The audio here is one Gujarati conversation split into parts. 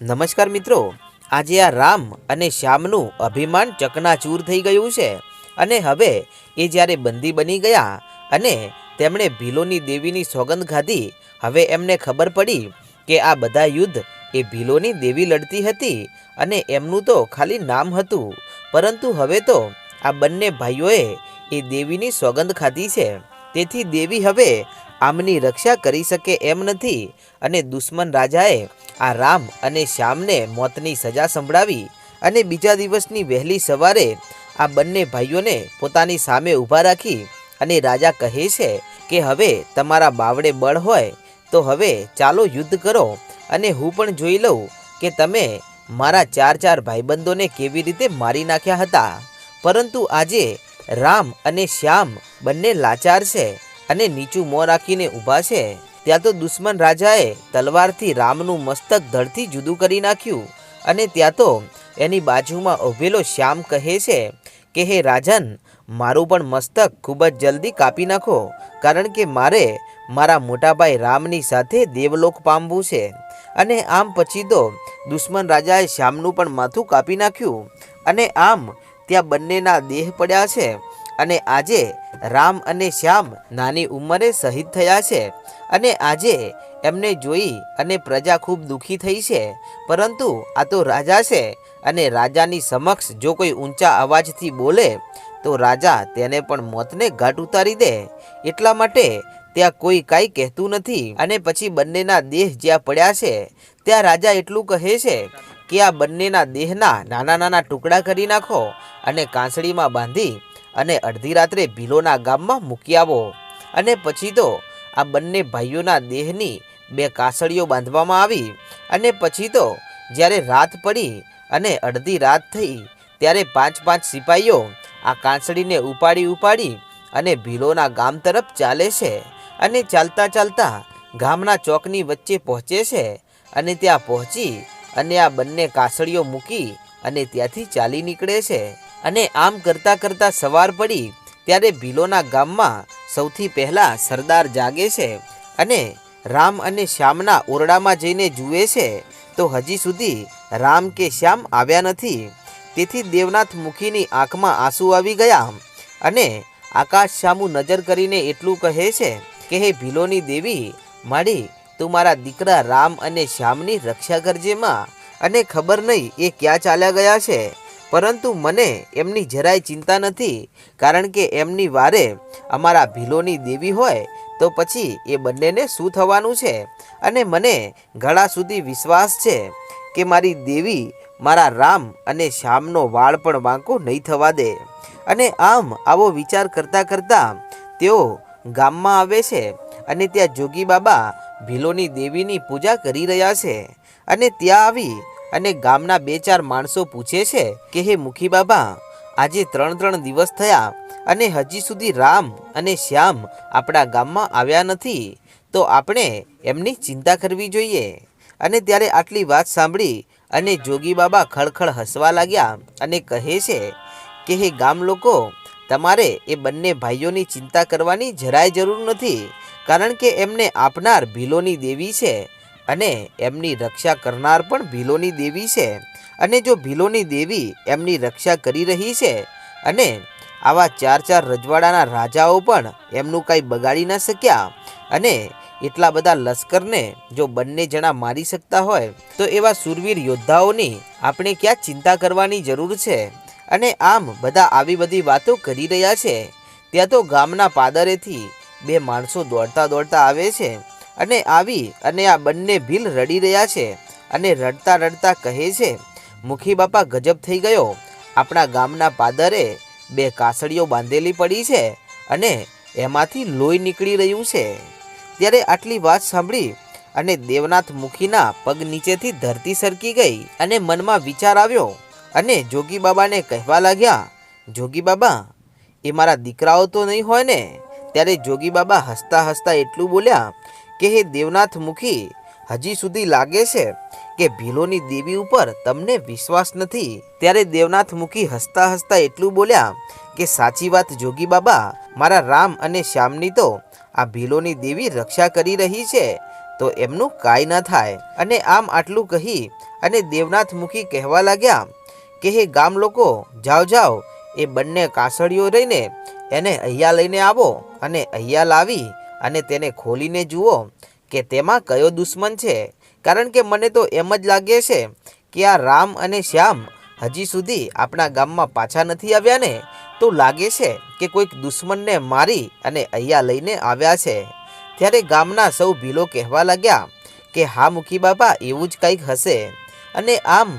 નમસ્કાર મિત્રો. આજે આ રામ અને શ્યામનું અભિમાન ચકનાચૂર થઈ ગયું છે. અને હવે એ જ્યારે બંદી બની ગયા અને તેમણે ભીલોની દેવીની સોગંદ ખાધી, હવે એમને ખબર પડી કે આ બધા યુદ્ધ એ ભીલોની દેવી લડતી હતી અને એમનું તો ખાલી નામ હતું. પરંતુ હવે તો આ બંને ભાઈઓએ એ દેવીની સોગંદ ખાધી છે. તેથી દેવી હવે આમની રક્ષા કરી શકે એમ નથી. અને દુશ્મન રાજાએ આ રામ અને શ્યામને મોતની સજા સંભળાવી અને બીજા દિવસની વહેલી સવારે આ બંને ભાઈઓને પોતાની સામે ઊભા રાખી અને રાજા કહે છે કે, હવે તમારા બાવડે બળ હોય તો હવે ચાલો યુદ્ધ કરો અને હું પણ જોઈ લઉં કે તમે મારા ચાર ચાર ભાઈબંધોને કેવી રીતે મારી નાખ્યા હતા. પરંતુ આજે રામ અને શ્યામ બંને લાચાર છે અને નીચું મોં રાખીને ઊભા છે. ત્યાં તો દુશ્મન રાજાએ તલવારથી રામનું મસ્તક ધડથી જુદું કરી નાખ્યું અને ત્યાં તો એની બાજુમાં ઊભેલો શ્યામ કહે છે કે, હે રાજન, મારું પણ મસ્તક ખૂબ જ જલ્દી કાપી નાખો, કારણ કે મારે મારા મોટાભાઈ રામની સાથે દેવલોક પામવું છે. અને આમ પછી તો દુશ્મન રાજાએ શ્યામનું પણ માથું કાપી નાખ્યું અને આમ ત્યાં બંનેના દેહ પડ્યા છે. અને આજે રામ અને શ્યામ નાની ઉંમરે શહીદ થયા છે. અને આજે એમને જોઈ અને પ્રજા ખૂબ દુઃખી થઈ છે. પરંતુ આ તો રાજા છે અને રાજાની સમક્ષ જો કોઈ ઊંચા અવાજથી બોલે, તો રાજા તેને પણ મોતને ઘાટ ઉતારી દે. એટલા માટે ત્યાં કોઈ કાંઈ કહેતું નથી. અને પછી બંનેના દેહ જ્યાં પડ્યા છે, ત્યાં રાજા એટલું કહે છે કે આ બંનેના દેહના નાના નાના ટુકડા કરી નાખો અને કાંસળીમાં બાંધી અને અડધી રાત્રે ભીલોના ગામમાં મૂકી આવો. અને પછી તો આ બંને ભાઈઓના દેહની બે કાસળીઓ બાંધવામાં આવી. અને પછી તો જ્યારે રાત પડી અને અડધી રાત થઈ, ત્યારે પાંચ પાંચ સિપાહીઓ આ કાંસળીને ઉપાડી ઉપાડી અને ભીલોના ગામ તરફ ચાલે છે. અને ચાલતા ચાલતા ગામના ચોકની વચ્ચે પહોંચે છે અને ત્યાં પહોંચી અને આ બંને કાસળીઓ મૂકી અને ત્યાંથી ચાલી નીકળે છે. અને આમ કરતાં કરતાં સવાર પડી ત્યારે ભીલોના ગામમાં સૌથી પહેલાં સરદાર જાગે છે અને રામ અને શ્યામના ઓરડામાં જઈને જુએ છે, તો હજી સુધી રામ કે શ્યામ આવ્યા નથી. તેથી દેવનાથ મુખીની આંખમાં આંસુ આવી ગયા અને આકાશ સામું નજર કરીને એટલું કહે છે કે, હે ભીલોની દેવી માડી તું મારા દીકરા રામ અને શ્યામની રક્ષા કરજે માં. અને ખબર નહીં એ ક્યાં ચાલ્યા ગયા છે. પરંતુ મને એમની જરાય ચિંતા નથી, કારણ કે એમની વારે અમારા ભીલોની દેવી હોય, તો પછી એ બંનેને શું થવાનું છે? અને મને ઘણા સુધી વિશ્વાસ છે કે મારી દેવી મારા રામ અને શ્યામનો વાળ પણ વાંકો નહીં થવા દે. અને આમ આવો વિચાર કરતાં કરતાં તેઓ ગામમાં આવે છે અને ત્યાં જોગી બાબા ભીલોની દેવીની પૂજા કરી રહ્યા છે. અને ત્યાં આવી અને ગામના બે ચાર માણસો પૂછે છે કે, હે મુખી બાબા, આજે ત્રણ ત્રણ દિવસ થયા અને હજી સુધી રામ અને શ્યામ આપણા ગામમાં આવ્યા નથી, તો આપણે એમની ચિંતા કરવી જોઈએ. અને ત્યારે આટલી વાત સાંભળી અને જોગી બાબા ખળખળ હસવા લાગ્યા અને કહે છે કે, હે ગામ લોકો, તમારે એ બંને ભાઈઓની ચિંતા કરવાની જરાય જરૂર નથી, કારણ કે એમને આપનાર ભીલોની દેવી છે અને એમની રક્ષા કરનાર પણ ભીલોની દેવી છે. અને જો ભીલોની દેવી એમની રક્ષા કરી રહી છે અને આવા ચાર ચાર રજવાડાના રાજાઓ પણ એમનું કાંઈ બગાડી ન શક્યા અને એટલા બધા લશ્કરને જો બંને જણા મારી શકતા હોય, તો એવા સુરવીર યોદ્ધાઓની આપણે ક્યાં ચિંતા કરવાની જરૂર છે? અને આમ બધા આવી બધી વાતો કરી રહ્યા છે. ત્યાં તો ગામના પાદરેથી બે માણસો દોડતા દોડતા આવે છે. અને આવી અને આ બંને ભીલ રડી રહ્યા છે અને રડતા રડતા કહે છે, મુખી બાપા, ગજબ થઈ ગયો. આપણા ગામના પાદરે બે કાસળીઓ બાંધેલી પડી છે અને એમાંથી લોહી નીકળી રહ્યું છે. ત્યારે આટલી વાત સાંભળી અને દેવનાથ મુખીના પગ નીચેથી ધરતી સરકી ગઈ અને મનમાં વિચાર આવ્યો અને જોગી બાબાને કહેવા લાગ્યા, જોગી બાબા, એ મારા દીકરાઓ તો નહીં હોય ને? ત્યારે જોગી બાબા હસતા હસતા એટલું બોલ્યા કે હે દેવનાથ મુખી, હજી સુધી લાગે છે કે ભીલોની દેવી ઉપર તમને વિશ્વાસ નથી? ત્યારે દેવનાથ મુખી હસતા હસતા એટલું બોલ્યા કે, સાચી વાત, જોગી બાબા, મારા રામ અને શ્યામની તો આ ભીલોની દેવી રક્ષા કરી રહી છે, તો એમનું કાંઈ ન થાય. અને આમ આટલું કહી અને દેવનાથ મુખી કહેવા લાગ્યા કે, હે ગામ લોકો, જાઓ જાઓ, એ બંને કાસળીઓ રહીને એને અહીંયા લઈને આવો અને અહીંયા લાવી અને તેને ખોલીને જુઓ કે તેમાં કયો દુશ્મન છે. કારણ કે મને તો એમ જ લાગે છે કે આ રામ અને શ્યામ હજી સુધી આપણા ગામમાં પાછા નથી આવ્યા ને? તો લાગે છે કે કોઈક દુશ્મનને મારી અને અહીંયા લઈને આવ્યા છે. ત્યારે ગામના સૌ ભીલો કહેવા લાગ્યા કે હા, મુખી બાપા, એવું જ કંઈક હશે. અને આમ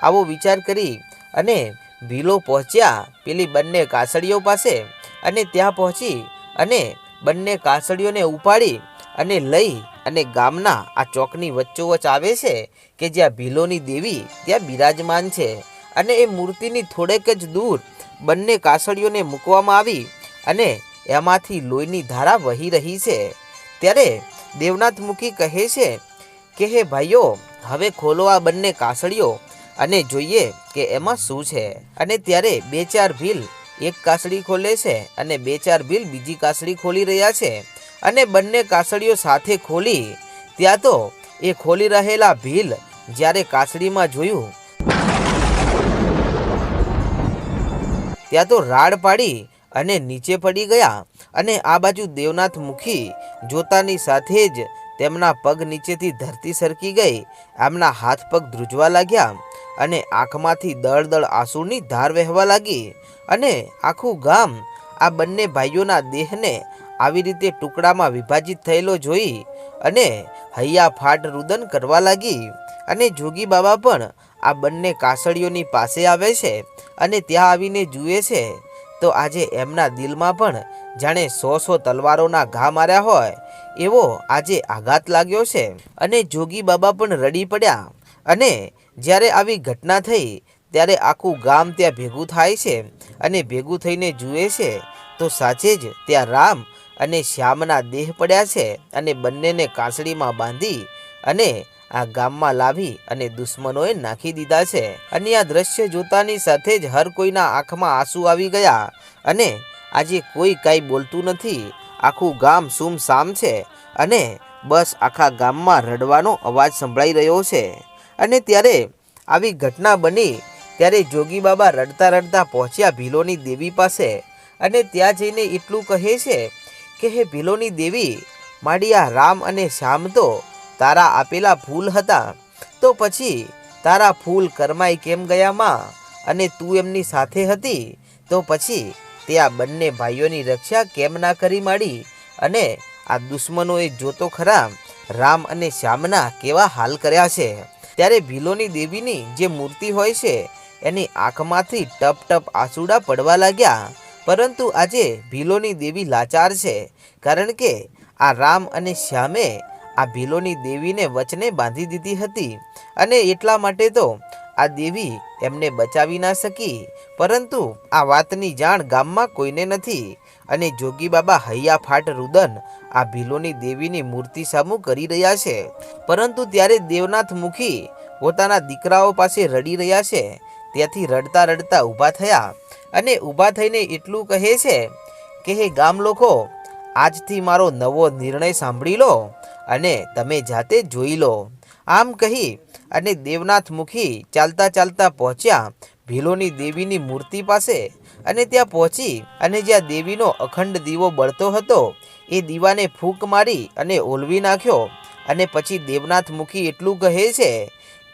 આવો વિચાર કરી અને ભીલો પહોંચ્યા પેલી બંને કાસળીઓ પાસે અને ત્યાં પહોંચી અને બંને કાસળીઓને ઉપાડી અને લઈ અને ગામના આ ચોકની વચ્ચોવચ આવે છે કે જ્યાં ભીલોની દેવી ત્યાં બિરાજમાન છે. અને એ મૂર્તિની થોડેક જ દૂર બંને કાસળીઓને મૂકવામાં આવી અને એમાંથી લોહીની ધારા વહી રહી છે. ત્યારે દેવનાથ મુખી કહે છે કે, હે ભાઈઓ, હવે ખોલો આ બંને કાસળીઓ અને જોઈએ કે એમાં શું છે. અને ત્યારે બે ચાર ભીલ એક કાસડી ખોલે છે અને બે ચાર ભીલ બીજી કાસડી ખોલી રહ્યા છે. અને બંને કાસળીઓ સાથે ખોલી, ત્યાં તો એ ખોલી રહેલા ભીલ જ્યારે કાસડીમાં જોયું, ત્યાં તો રાડ પાડી અને નીચે પડી ગયા અને આ બાજુ દેવનાથ મુખી જોતાની સાથે જ તેમના પગ નીચેથી ધરતી સરકી ગઈ. આમના હાથ પગ ધ્રુજવા લાગ્યા અને આંખમાંથી દળ દળ આંસુની ધાર વહેવા લાગી અને આખું ગામ આ બંને ભાઈઓના દેહને આવી રીતે ટુકડામાં વિભાજિત થયેલો જોઈ અને હૈયા ફાટ રુદન કરવા લાગી. અને જોગી બાબા પણ આ બંને કાસળીઓની પાસે આવે છે અને ત્યાં આવીને જુએ છે. તો આજે એમના દિલમાં પણ જાણે સો સો તલવારોના ઘા માર્યા હોય એવો આજે આઘાત લાગ્યો છે. અને જોગી બાબા પણ રડી પડ્યા અને જ્યારે આવી ઘટના થઈ, ત્યારે આખું ગામ ત્યાં ભેગું થાય છે અને ભેગું થઈને જુએ છે, તો સાચે જ ત્યાં રામ અને શ્યામના દેહ પડ્યા છે અને બંનેને કાંસળીમાં બાંધી અને આ ગામમાં લાવી અને દુશ્મનોએ નાખી દીધા છે. અને આ દ્રશ્ય જોતાની સાથે જ હર કોઈના આંખમાં આંસુ આવી ગયા અને આજે કોઈ કાંઈ બોલતું નથી. આખું ગામ સુમસામ છે અને બસ આખા ગામમાં રડવાનો અવાજ સંભળાઈ રહ્યો છે. અને ત્યારે આવી ઘટના બની ત્યારે જોગી બાબા રડતા રડતા પહોંચ્યા ભીલોની દેવી પાસે. અને ત્યાં જઈને એટલું કહે છે કે, હે ભીલોની દેવી માડિયા રામ અને શ્યામ તો તારા આપેલા ફૂલ હતા. તો પછી તારા ફૂલ કરમાઈ કેમ ગયા માં? અને તું એમની સાથે હતી? તો પછી તે આ બંને ભાઈઓની રક્ષા કેમ ના કરી માંડી? અને આ દુશ્મનોએ જોતો ખરા રામ અને શ્યામના કેવા હાલ કર્યા છે? ત્યારે ભીલોની દેવીની જે મૂર્તિ હોય છે, એની આંખમાંથી ટપ ટપ આંસુડા પડવા લાગ્યા. પરંતુ આજે ભીલોની દેવી લાચાર છે, કારણ કે આ રામ અને શ્યામે આ ભીલોની દેવીને વચને બાંધી દીધી હતી. અને એટલા માટે તો આ દેવી એમને બચાવી ના શકી. પરંતુ આ વાતની જાણ ગામમાં કોઈને નથી. અને જોગી બાબા હૈયા ફાટ રુદન આ ભીલોની દેવીની મૂર્તિ સામું કરી રહ્યા છે. પરંતુ ત્યારે દેવનાથ મુખી પોતાના દીકરાઓ પાસે રડી રહ્યા છે. ત્યાંથી રડતા રડતા ઊભા થયા અને ઊભા થઈને એટલું કહે છે કે, હે ગામ લોકો, આજથી મારો નવો નિર્ણય સાંભળી લો અને તમે જાતે જોઈ લો. આમ કહી અને દેવનાથ મુખી ચાલતા ચાલતા પહોંચ્યા ભીલોની દેવીની મૂર્તિ પાસે. અને ત્યાં પહોંચી અને જ્યાં દેવીનો અખંડ દીવો બળતો હતો એ દીવાને ફૂંક મારી અને ઓલવી નાખ્યો. અને પછી દેવનાથ મુખી એટલું કહે છે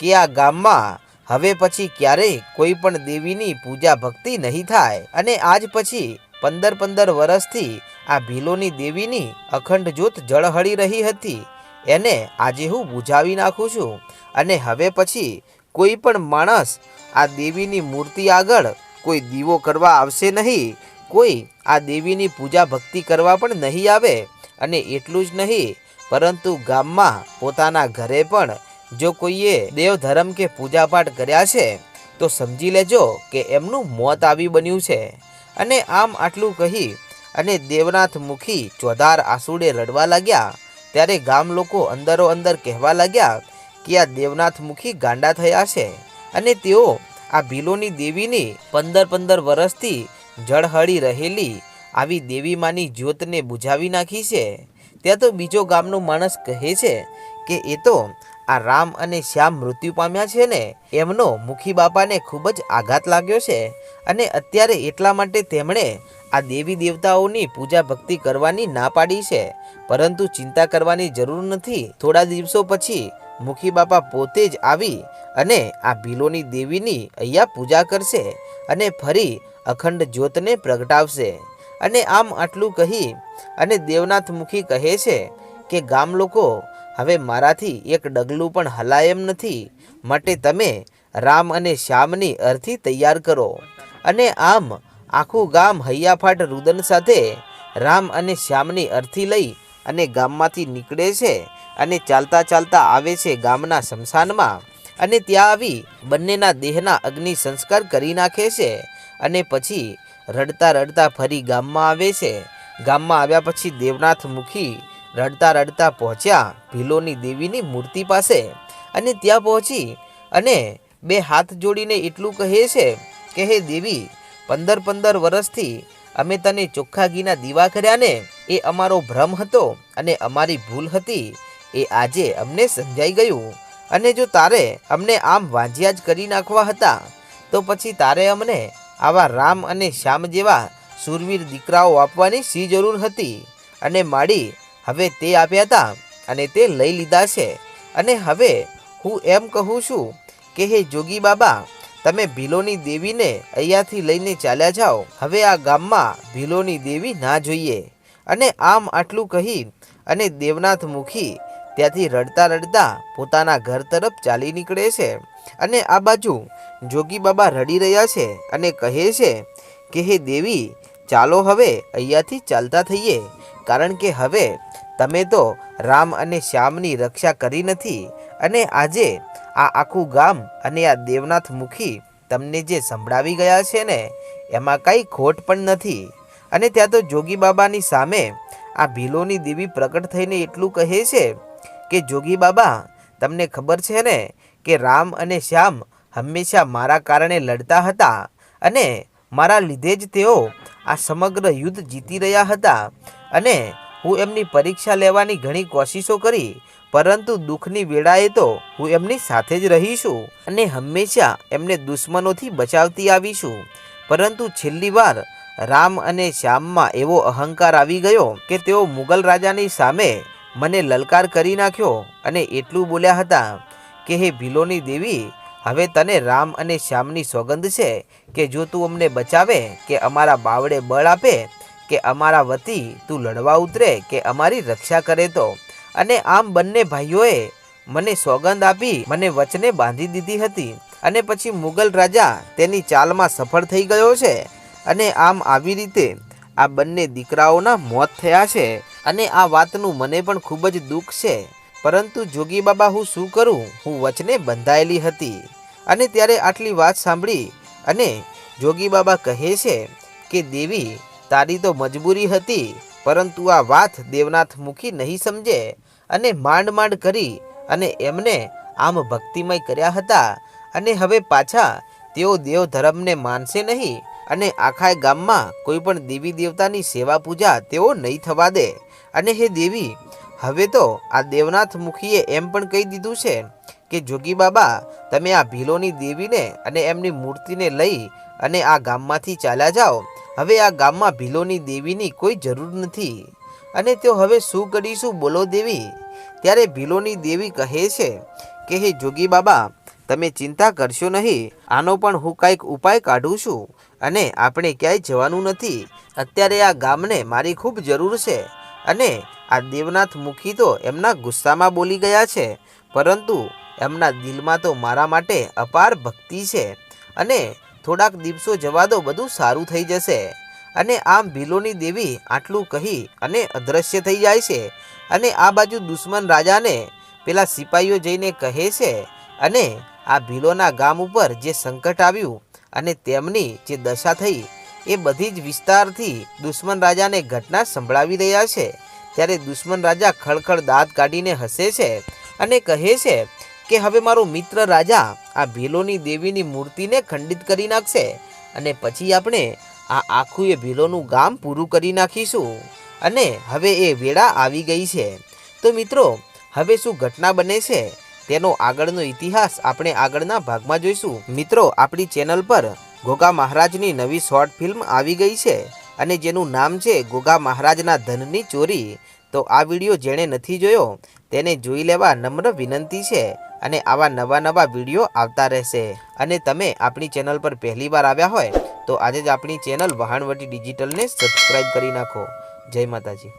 કે આ ગામમાં હવે પછી ક્યારેય કોઈ પણ દેવીની પૂજા ભક્તિ નહીં થાય. અને આજ પછી પંદર પંદર વર્ષથી આ ભીલોની દેવીની અખંડ જ્યોત જળહળી રહી હતી. એને આજે હું બુઝાવી નાખું છું. અને હવે પછી કોઈ પણ માણસ આ દેવીની મૂર્તિ આગળ કોઈ દીવો કરવા આવશે નહીં કોઈ આ દેવીની પૂજા ભક્તિ કરવા પણ નહીં આવે અને એટલું જ નહીં, પરંતુ ગામમાં પોતાના ઘરે પણ જો કોઈએ દેવ ધર્મ કે પૂજાપાઠ કર્યા છે, તો સમજી લેજો કે એમનું મોત આવી બન્યું છે. અને આમ આટલું કહી અને દેવનાથ મુખી ચોધાર આસુડે રડવા લાગ્યા. ત્યારે ગામ લોકો અંદરો અંદર કહેવા લાગ્યા કે આ દેવનાથ મુખી ગાંડા થયા છે અને તેઓ આ ભીલોની દેવીની પંદર પંદર વર્ષથી જળહળી રહેલી આવી દેવીમાની જ્યોતને બુઝાવી નાખી છે. ત્યાં તો બીજો ગામનો માણસ કહે છે કે, એ તો આ રામ અને શ્યામ મૃત્યુ પામ્યા છે ને, એમનો મુખી બાપાને ખૂબ જ આઘાત લાગ્યો છે અને અત્યારે એટલા માટે તેમણે આ દેવી દેવતાઓની પૂજા ભક્તિ કરવાની ના પાડી છે. પરંતુ ચિંતા કરવાની જરૂર નથી. થોડા દિવસો પછી મુખી બાપા પોતે જ આવી અને આ ભીલોની દેવીની અહીંયા પૂજા કરશે અને ફરી અખંડ જ્યોતને પ્રગટાવશે. અને આમ આટલું કહી અને દેવનાથ મુખી કહે છે કે, ગામ લોકો, હવે મારાથી એક ડગલું પણ હલાય એમ નથી. માટે તમે રામ અને શ્યામની અર્થી તૈયાર કરો. અને આમ આખું ગામ હૈયાફાટ રુદન સાથે રામ અને શ્યામની અર્થી લઈ અને ગામમાંથી નીકળે છે. અને ચાલતા ચાલતા આવે છે ગામના શમશાનમાં. અને ત્યાં આવી બંનેના દેહના અગ્નિ સંસ્કાર કરી નાખે છે અને પછી રડતા રડતા ફરી ગામમાં આવે છે. ગામમાં આવ્યા પછી દેવનાથ મુખી રડતા રડતા પહોંચ્યા ભીલોની દેવીની મૂર્તિ પાસે. અને ત્યાં પહોંચી અને બે હાથ જોડીને એટલું કહે છે કે, હે દેવી, પંદર પંદર વર્ષથી અમે તને ચોખ્ખા ઘીના દીવા કર્યા ને. એ અમારો ભ્રમ હતો અને અમારી ભૂલ હતી. એ આજે અમને સમજાઈ ગયું. અને જો તારે અમને આમ વાંજિયા જ કરી નાખવા હતા, તો પછી તારે અમને આવા રામ અને શ્યામ જેવા શૂરવીર દીકરાઓ આપવાની શી જરૂર હતી? અને માડી હવે તે આપ્યા હતા અને તે લઈ લીધા છે. અને હવે હું એમ કહું છું કે હે જોગી બાબા, તમે ભીલોની દેવીને અહીંયાથી લઈને ચાલ્યા જાઓ. હવે આ ગામમાં ભીલોની દેવી ના જોઈએ. અને આમ આટલું કહી અને દેવનાથ મુખી ત્યાંથી રડતા રડતા પોતાના ઘર તરફ ચાલી નીકળે છે. અને આ બાજુ જોગી બાબા રડી રહ્યા છે અને કહે છે કે, હે દેવી, ચાલો હવે અહીંયાથી ચાલતા થઈએ. કારણ કે હવે તમે તો રામ અને શ્યામની રક્ષા કરી નથી અને આજે આ આખું ગામ અને આ દેવનાથ મુખી તમને જે સંભળાવી ગયા છે ને, એમાં કાંઈ ખોટ પણ નથી. અને ત્યાં તો જોગી બાબાની સામે આ ભીલોની દેવી પ્રગટ થઈને એટલું કહે છે કે જોગી બાબા, તમને ખબર છે ને કે રામ અને શ્યામ હંમેશા મારા કારણે લડતા હતા અને મારા લીધે જ તેઓ આ સમગ્ર યુદ્ધ જીતી રહ્યા હતા અને હું એમની પરીક્ષા લેવાની ઘણી કોશિશો કરી, પરંતુ દુઃખની વેળાએ તો હું એમની સાથે જ રહીશું અને હંમેશા એમને દુશ્મનોથી બચાવતી આવીશું. પરંતુ છેલ્લી વાર રામ અને શ્યામમાં એવો અહંકાર આવી ગયો કે તેઓ મુગલ રાજાની સામે મને લલકાર કરી નાખ્યો અને એટલું બોલ્યા હતા કે, હે ભીલોની દેવી, હવે તને રામ અને શ્યામની સોગંદ છે કે જો તું અમને બચાવે, કે અમારા બાવડે બળ આપે, કે અમારા વતી તું લડવા ઉતરે, કે અમારી રક્ષા કરે તો? અને આમ બંને ભાઈઓએ મને સોગંદ આપી, મને વચને બાંધી દીધી હતી. અને પછી મુગલ રાજા તેની ચાલમાં સફળ થઈ ગયો છે. અને આમ આવી રીતે આ બંને દીકરાઓના મોત થયા છે. અને આ વાતનું મને પણ ખૂબ જ દુઃખ છે. પરંતુ જોગી બાબા, હું શું કરું? હું વચને બંધાયેલી હતી. અને ત્યારે આટલી વાત સાંભળી અને જોગી બાબા કહે છે કે, દેવી, તારી તો મજબૂરી હતી, પરંતુ આ વાત દેવનાથ મુખી નહીં સમજે અને માંડ માંડ કરી અને એમને આમ ભક્તિમય કર્યા હતા. અને હવે પાછા તેઓ દેવ ધર્મને માનશે નહીં. અને આખા ગામમાં કોઈ પણ દેવી દેવતાની સેવા પૂજા તેઓ નહીં થવા દે. અને હે દેવી, હવે તો આ દેવનાથ મુખીએ એમ પણ કહી દીધું છે કે, જોગી બાબા, તમે આ ભીલોની દેવીને અને એમની મૂર્તિને લઈ અને આ ગામમાંથી ચાલ્યા જાઓ. હવે આ ગામમાં ભીલોની દેવીની કોઈ જરૂર નથી. અને તેઓ હવે શું કરીશું બોલો દેવી? ત્યારે ભીલોની દેવી કહે છે કે, હે જોગી બાબા તમે ચિંતા કરશો નહીં, આનો પણ હું કાંઈક ઉપાય કાઢું છું. અને આપણે ક્યાંય જવાનું નથી. અત્યારે આ ગામને મારી ખૂબ જરૂર છે. અને આ દેવનાથ મુખી તો એમના ગુસ્સામાં બોલી ગયા છે. પરંતુ એમના દિલમાં તો મારા માટે અપાર ભક્તિ છે. અને થોડાક દિવસો જવા દો, બધું સારું થઈ જશે. અને આમ ભીલોની દેવી આટલું કહી અને અદૃશ્ય થઈ જાય છે. અને આ બાજુ દુશ્મન રાજાને પેલા સિપાહીઓ જઈને કહે છે. અને આ ભીલોના ગામ ઉપર જે સંકટ આવ્યું અને તેમની જે દશા થઈ, એ બધી જ વિસ્તારથી દુશ્મન રાજાને ઘટના સંભળાવી રહ્યા છે. ત્યારે દુશ્મન રાજા ખળખળ દાંત કાઢીને હસે છે અને કહે છે કે, હવે મારો મિત્ર રાજા આ ભીલોની દેવીની મૂર્તિને ખંડિત કરી નાખશે અને પછી આપણે આ આખું એ ભીલોનું ગામ પૂરું કરી નાખીશું. અને હવે એ વેળા આવી ગઈ છે. તો મિત્રો, હવે શું ઘટના બને છે? તેનો આગળનો ઇતિહાસ આપણે આગળના ભાગમાં જોઈશું. મિત્રો, આપણી ચેનલ પર ગોગા મહારાજની નવી શોર્ટ ફિલ્મ આવી ગઈ છે અને જેનું નામ છે ગોગા મહારાજના ધનની ચોરી. તો આ વીડિયો જેણે નથી જોયો, તેને જોઈ લેવા નમ્ર વિનંતી છે અને આવા નવા નવા વીડિયો આવતા રહેશે. અને તમે આપણી ચેનલ પર પહેલી વાર આવ્યા હોય, તો આજે જ આપણી ચેનલ વહાણવટી ડિજિટલને સબસ્ક્રાઈબ કરી નાખો. જય માતાજી.